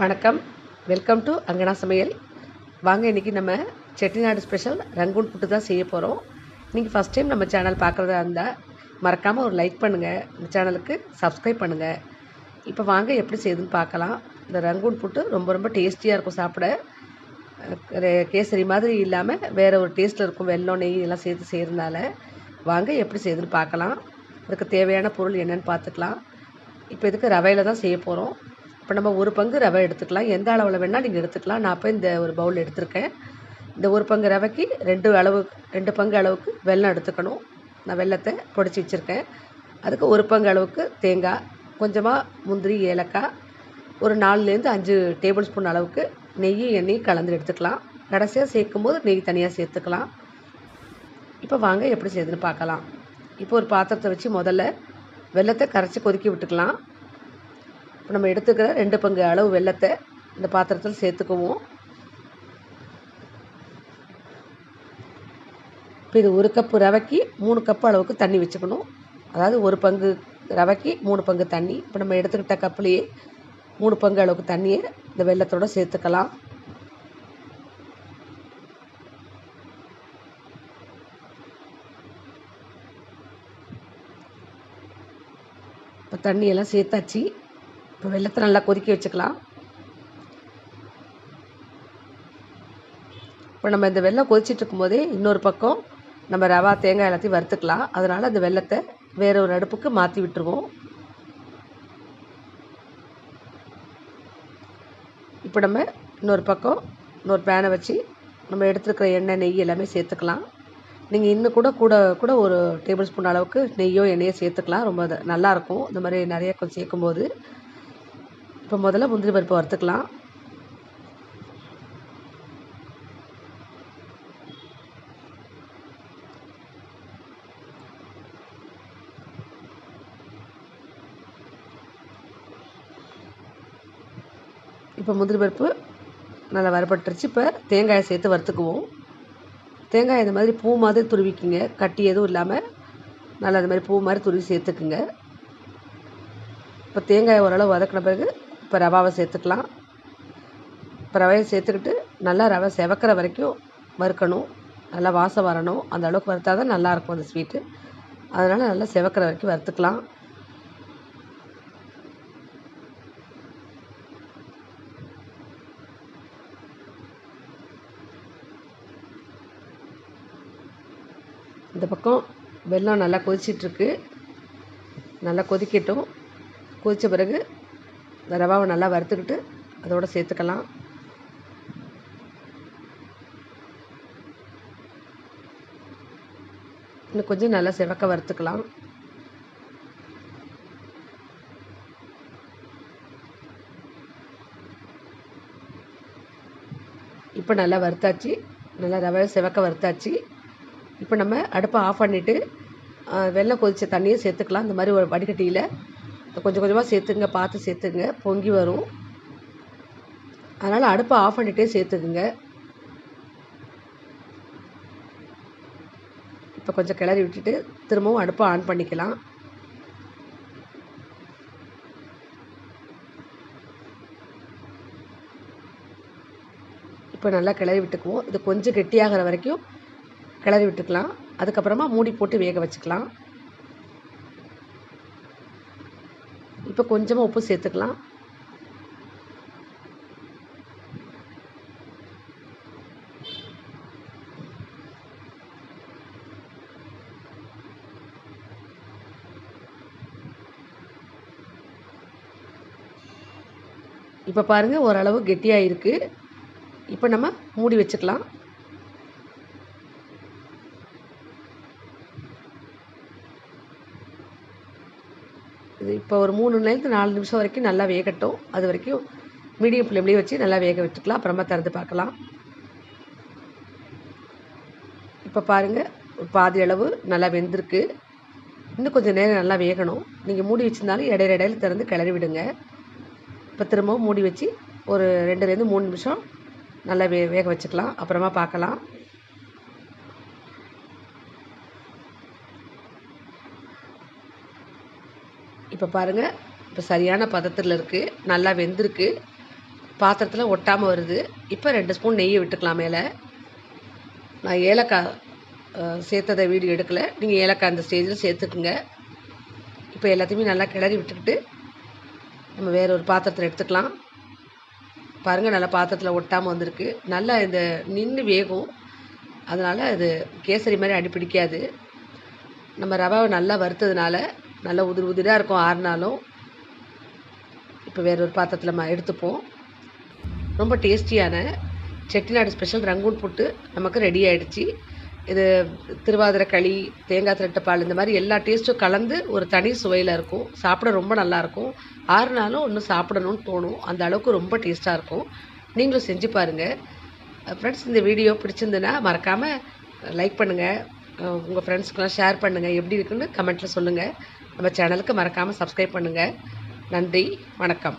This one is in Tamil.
வணக்கம். வெல்கம் டு அங்கனா சமையல். வாங்க இன்றைக்கி நம்ம செட்டிநாடு ஸ்பெஷல் ரங்கூன் புட்டு தான் செய்ய போகிறோம் நீங்கள் ஃபஸ்ட் டைம் நம்ம சேனல் பார்க்குறதா இருந்தால் மறக்காமல் ஒரு லைக் பண்ணுங்கள் இந்த சேனலுக்கு சப்ஸ்கிரைப் பண்ணுங்கள் இப்போ வாங்க எப்படி செய்யுதுன்னு பார்க்கலாம். இந்த ரங்கூன் புட்டு ரொம்ப ரொம்ப டேஸ்டியாக இருக்கும் சாப்பிட. கேசரி மாதிரி இல்லாமல் வேறு ஒரு டேஸ்ட்டில் இருக்கும். வெள்ளம் நெய் எல்லாம் சேர்த்து செய்கிறதுனால வாங்க எப்படி செய்யுதுன்னு பார்க்கலாம். அதுக்கு தேவையான பொருள் என்னென்னு பார்த்துக்கலாம். இப்போ இதுக்கு ரவையில் தான் செய்ய போகிறோம் இப்போ நம்ம ஒரு பங்கு ரவை எடுத்துக்கலாம். எந்த அளவில் வேணால் நீங்கள் எடுத்துக்கலாம். நான் இப்போ இந்த ஒரு பவுல் எடுத்திருக்கேன். இந்த ஒரு பங்கு ரவைக்கு ரெண்டு அளவு ரெண்டு பங்கு அளவுக்கு வெல்லம் எடுத்துக்கணும். நான் வெல்லத்தை பொடிச்சு வச்சுருக்கேன். அதுக்கு ஒரு பங்கு அளவுக்கு தேங்காய் கொஞ்சமாக முந்திரி ஏலக்காய் ஒரு நாலுலேருந்து அஞ்சு டேபிள் ஸ்பூன் அளவுக்கு நெய்யும் எண்ணெயும் கலந்து எடுத்துக்கலாம். கடைசியாக சேர்க்கும் போது நெய் தனியாக சேர்த்துக்கலாம். இப்போ வாங்க எப்படி செய்யுதுன்னு பார்க்கலாம். இப்போ ஒரு பாத்திரத்தை வச்சு முதல்ல வெல்லத்தை கரைச்சி கொதிக்க விட்டுக்கலாம். இப்போ நம்ம எடுத்துக்கிற ரெண்டு பங்கு அளவு வெல்லத்தை இந்த பாத்திரத்தில் சேர்த்துக்குவோம். இப்போ இது ஒரு கப்பு ரவைக்கு மூணு கப்பு அளவுக்கு தண்ணி வச்சுக்கணும். அதாவது ஒரு பங்கு ரவைக்கு மூணு பங்கு தண்ணி. இப்போ நம்ம எடுத்துக்கிட்ட கப்புலேயே மூணு பங்கு அளவுக்கு தண்ணியை இந்த வெல்லத்தோட சேர்த்துக்கலாம். இப்போ தண்ணியெல்லாம் சேர்த்தாச்சு. இப்போ வெள்ளத்தை நல்லா கொதிக்க வச்சுக்கலாம். இப்போ நம்ம இந்த வெள்ளம் கொதிச்சிட்டு இருக்கும்போதே இன்னொரு பக்கம் நம்ம ரவா தேங்காய் எல்லாத்தையும் வறுத்துக்கலாம். அதனால் அந்த வெள்ளத்தை வேற ஒரு அடுப்புக்கு மாற்றி விட்டுருவோம். இப்போ நம்ம இன்னொரு பக்கம் இன்னொரு பேனை வச்சு நம்ம எடுத்துருக்கிற எண்ணெய் நெய் எல்லாமே சேர்த்துக்கலாம். நீங்கள் இன்னும் கூட கூட கூட ஒரு டேபிள் ஸ்பூன் அளவுக்கு நெய்யோ எண்ணெயோ சேர்த்துக்கலாம். ரொம்ப நல்லாயிருக்கும் இந்த மாதிரி நிறைய கொஞ்சம் சேர்க்கும்போது இப்போ முதல்ல முந்திரி பருப்பு வறுத்துக்கலாம். இப்போ முந்திரி பருப்பு நல்லா வறுபட்டுருச்சு. இப்போ தேங்காயை சேர்த்து வறுத்துக்குவோம். தேங்காய் இந்த மாதிரி பூ மாதிரி துருவிக்குங்க. கட்டி எதுவும் இல்லாமல் நல்லா இந்த மாதிரி பூ மாதிரி துருவி சேர்த்துக்குங்க. இப்போ தேங்காயை ஓரளவு வதக்கின பிறகு இப்போ ரவாவை சேர்த்துக்கலாம். இப்போ ரவையை சேர்த்துக்கிட்டு நல்லா ரவை செவக்கிற வரைக்கும் வறுக்கணும். நல்லா வாசம் வரணும். அந்த அளவுக்கு வறுத்தா தான் நல்லாயிருக்கும் அந்த ஸ்வீட்டு அதனால் நல்லா செவக்கிற வரைக்கும் வறுத்துக்கலாம். இந்த பக்கம் வெல்லம் நல்லா கொதிச்சிட்ருக்கு. நல்லா கொதிக்கட்டும். கொதித்த பிறகு இந்த ரவாவை நல்லா வறுத்துக்கிட்டு அதோட சேர்த்துக்கலாம். இன்னும் கொஞ்சம் நல்லா செவக்க வறுத்துக்கலாம். இப்போ நல்லா வறுத்தாச்சு. நல்லா ரவை செவக்க வறுத்தாச்சு. இப்போ நம்ம அடுப்பை ஆஃப் பண்ணிவிட்டு வெள்ளம் கொதித்த தண்ணியை சேர்த்துக்கலாம். இந்த மாதிரி ஒரு வடிகட்டியில் கொஞ்சம் கொஞ்சமாக சேர்த்துங்க பார்த்து சேர்த்துங்க. பொங்கி வரும். அதனால் அடுப்பை ஆஃப் பண்ணிகிட்டே சேர்த்துக்குங்க. இப்போ கொஞ்சம் கிளறி விட்டுட்டு திரும்பவும் அடுப்பை ஆன் பண்ணிக்கலாம். இப்போ நல்லா கிளறி விட்டுக்குவோம். இது கொஞ்சம் கெட்டியாகிற வரைக்கும் கிளறி விட்டுக்கலாம். அதுக்கப்புறமா மூடி போட்டு வேக வச்சுக்கலாம். இப்போ கொஞ்சமாக உப்பு சேர்த்துக்கலாம். இப்போ பாருங்கள் ஓரளவு கெட்டியாக இருக்குது இப்போ நம்ம மூடி வச்சுக்கலாம். இது இப்போ ஒரு மூணுலேருந்து நாலு நிமிஷம் வரைக்கும் நல்லா வேகட்டும். அது வரைக்கும் மீடியம் ஃப்ளேம்லேயே வச்சு நல்லா வேக வச்சுக்கலாம். அப்புறமா திறந்து பார்க்கலாம். இப்போ பாருங்கள் பாதி அளவு நல்லா வெந்திருக்கு. இன்னும் கொஞ்சம் நேரம் நல்லா வேகணும். நீங்கள் மூடி வச்சுருந்தாலும் இடையில இடையில திறந்து கிளறி விடுங்க. இப்போ திரும்பவும் மூடி வச்சு ஒரு ரெண்டுலேருந்து மூணு நிமிஷம் நல்லா வே வேக வச்சுக்கலாம். அப்புறமா பார்க்கலாம். இப்போ பாருங்கள் இப்போ சரியான பதத்தில் இருக்குது நல்லா வெந்திருக்கு. பாத்திரத்தில் ஒட்டாமல் வருது. இப்போ ரெண்டு ஸ்பூன் நெய்யை விட்டுக்கலாம் மேலே. நான் ஏலக்காய் சேர்த்ததை வீடியோ எடுக்கலை. நீங்கள் ஏலக்காய் அந்த ஸ்டேஜில் சேர்த்துக்குங்க. இப்போ எல்லாத்தையுமே நல்லா கிளறி விட்டுக்கிட்டு நம்ம வேற ஒரு பாத்திரத்தில் எடுத்துக்கலாம். பாருங்கள் நல்லா பாத்திரத்தில் ஒட்டாமல் வந்திருக்கு. நல்லா இந்த நின்று வேகும். அதனால் அது கேசரி மாதிரி அடி பிடிக்காது. நம்ம ரவாவை நல்லா வறுத்ததுனால நல்லா உதிர் உதிராக இருக்கும் ஆறுனாலும். இப்போ வேற ஒரு பாத்திரத்தில் ம எடுத்துப்போம். ரொம்ப டேஸ்டியான செட்டிநாடு ஸ்பெஷல் ரங்கூன் புட்டு நமக்கு ரெடி ஆகிடுச்சி இது திருவாதிரை களி தேங்காய் திரட்டுப்பால் இந்த மாதிரி எல்லா டேஸ்ட்டும் கலந்து ஒரு தனி சுவையில் இருக்கும். சாப்பிட ரொம்ப நல்லாயிருக்கும் ஆறுனாலும் இன்னும் சாப்பிடணும்னு தோணும். அந்த அளவுக்கு ரொம்ப டேஸ்ட்டாக இருக்கும். நீங்களும் செஞ்சு பாருங்கள் ஃப்ரெண்ட்ஸ் இந்த வீடியோ பிடிச்சிருந்துன்னா மறக்காமல் லைக் பண்ணுங்கள் உங்கள் ஃப்ரெண்ட்ஸ்க்கெலாம் ஷேர் பண்ணுங்கள் எப்படி இருக்குன்னு கமெண்ட்டில் சொல்லுங்கள் நம்ம சேனலுக்கு மறக்காமல் சப்ஸ்கிரைப் பண்ணுங்கள் நன்றி வணக்கம்.